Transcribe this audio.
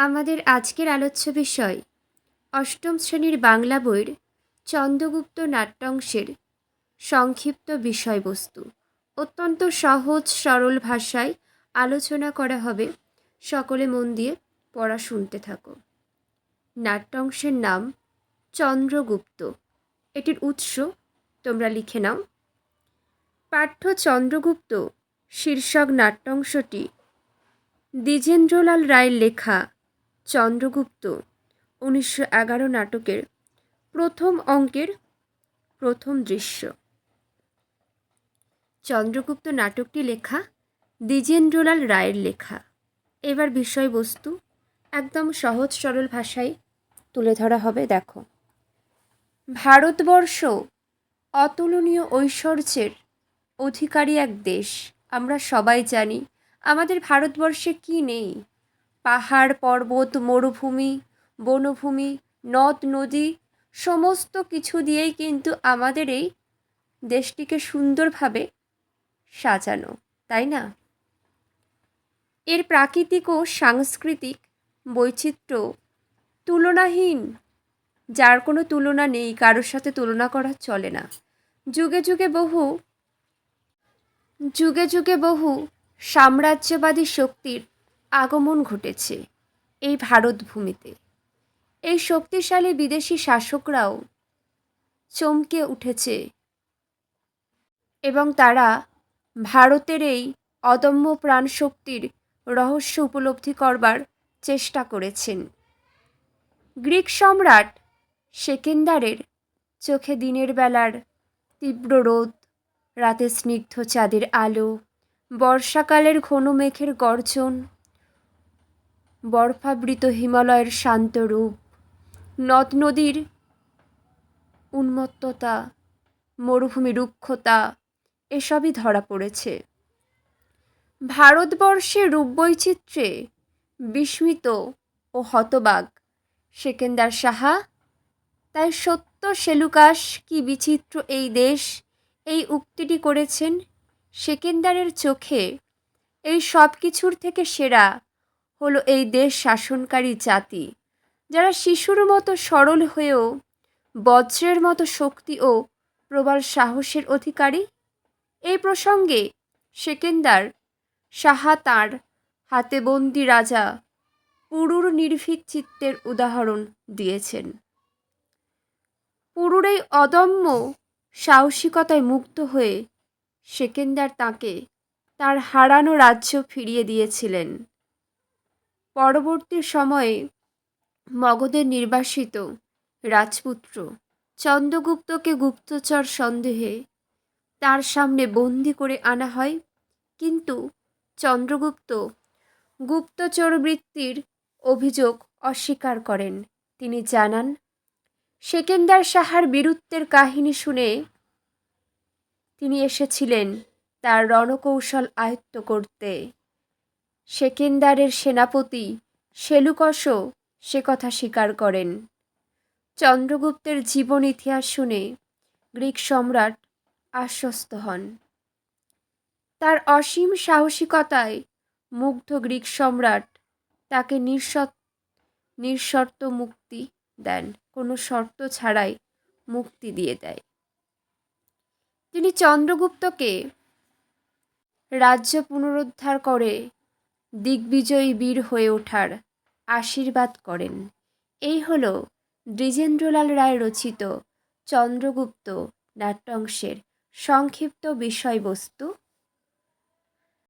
আমাদের আজকের আলোচ্য বিষয়, অষ্টম শ্রেণির বাংলা বইয়ের চন্দ্রগুপ্ত নাট্যাংশের সংক্ষিপ্ত বিষয়বস্তু। অত্যন্ত সহজ, সরল ভাষায় আলোচনা করা হবে। সকলে মন দিয়ে পড়া শুনতে থাকো। নাট্যাংশের নাম চন্দ্রগুপ্ত। এটির উৎস তোমরা লিখে নাও। পাঠ্য চন্দ্রগুপ্ত শীর্ষক নাট্যাংশটি দ্বিজেন্দ্রলাল রায়ের লেখা চন্দ্রগুপ্ত। উনিশশো এগারো নাটকের প্রথম অঙ্কের প্রথম দৃশ্য। চন্দ্রগুপ্ত নাটকটি লেখা দ্বিজেন্দ্রলাল রায়ের লেখা। এবার বিষয়বস্তু একদম সহজ সরল ভাষায় তুলে ধরা হবে, দেখো। ভারতবর্ষ অতুলনীয় ঐশ্বর্যের অধিকারী এক দেশ। আমরা সবাই জানি, আমাদের ভারতবর্ষে কি নেই? পাহাড়, পর্বত, মরুভূমি, বনভূমি, নদ, নদী, সমস্ত কিছু দিয়েই কিন্তু আমাদের এই দেশটিকে সুন্দরভাবে সাজানো, তাই না? এর প্রাকৃতিক ও সাংস্কৃতিক বৈচিত্র্য তুলনাহীন, যার কোনো তুলনা নেই, কারোর সাথে তুলনা করা চলে না। যুগে যুগে বহু, যুগে যুগে বহু সাম্রাজ্যবাদী শক্তির আগমন ঘটেছে এই ভারত ভূমিতে এই শক্তিশালী বিদেশি শাসকরাও চমকে উঠেছে এবং তারা ভারতের এই অদম্য প্রাণশক্তির রহস্য উপলব্ধি করবার চেষ্টা করেছেন। গ্রিক সম্রাট সেকেন্দারের চোখে দিনের বেলার তীব্র রোদ, রাতে স্নিগ্ধ চাঁদের আলো, বর্ষাকালের ঘন মেঘের গর্জন বরফাবৃত হিমালয়ের শান্ত রূপ। নদ নদীর উন্মত্ততা, মরুভূমি রুক্ষতা, এসবই ধরা পড়েছে। ভারতবর্ষের রূপবৈচিত্র্যে বিস্মিত ও হতবাক সেকেন্দার সাহা। তাই সত্য সেলুকাস কি বিচিত্র এই দেশ, এই উক্তিটি করেছেন সেকেন্দারের চোখে। এই সব কিছুর থেকে সেরা হলো এই দেশ শাসনকারী জাতি, যারা শিশুর মতো সরল হয়েও বজ্রের মতো শক্তি ও প্রবল সাহসের অধিকারী? এই প্রসঙ্গে সেকেন্দার সাহা তাঁর হাতে বন্দি রাজা পুরুর নির্ভীক চিত্তের উদাহরণ দিয়েছেন। পুরুর এই অদম্য সাহসিকতায় মুক্ত হয়ে সেকেন্দার তাকে তার হারানো রাজ্য ফিরিয়ে দিয়েছিলেন। পরবর্তী সময়ে মগধের নির্বাসিত রাজপুত্র চন্দ্রগুপ্তকে গুপ্তচর সন্দেহে তার সামনে বন্দি করে আনা হয়। কিন্তু চন্দ্রগুপ্ত গুপ্তচর বৃত্তির অভিযোগ অস্বীকার করেন। তিনি জানান, সেকেন্দার সাহার বীরত্বের কাহিনী শুনে তিনি এসেছিলেন তার রণকৌশল আয়ত্ত করতে। সেকেন্দারের সেনাপতি সেলুকসও সে কথা স্বীকার করেন। চন্দ্রগুপ্তের জীবন ইতিহাস শুনে গ্রিক সম্রাট আশ্বস্ত হন। তার অসীম সাহসিকতায় মুগ্ধ গ্রিক সম্রাট তাকে নিঃশত, নিঃশর্ত মুক্তি দেন, কোনো শর্ত ছাড়াই মুক্তি দিয়ে দেয়। তিনি চন্দ্রগুপ্তকে রাজ্য পুনরুদ্ধার করে দিগ্বিজয়ী বীর হয়ে ওঠার আশীর্বাদ করেন। এই হল দ্বিজেন্দ্রলাল রায় রচিত চন্দ্রগুপ্ত নাট্যাংশের সংক্ষিপ্ত বিষয়বস্তু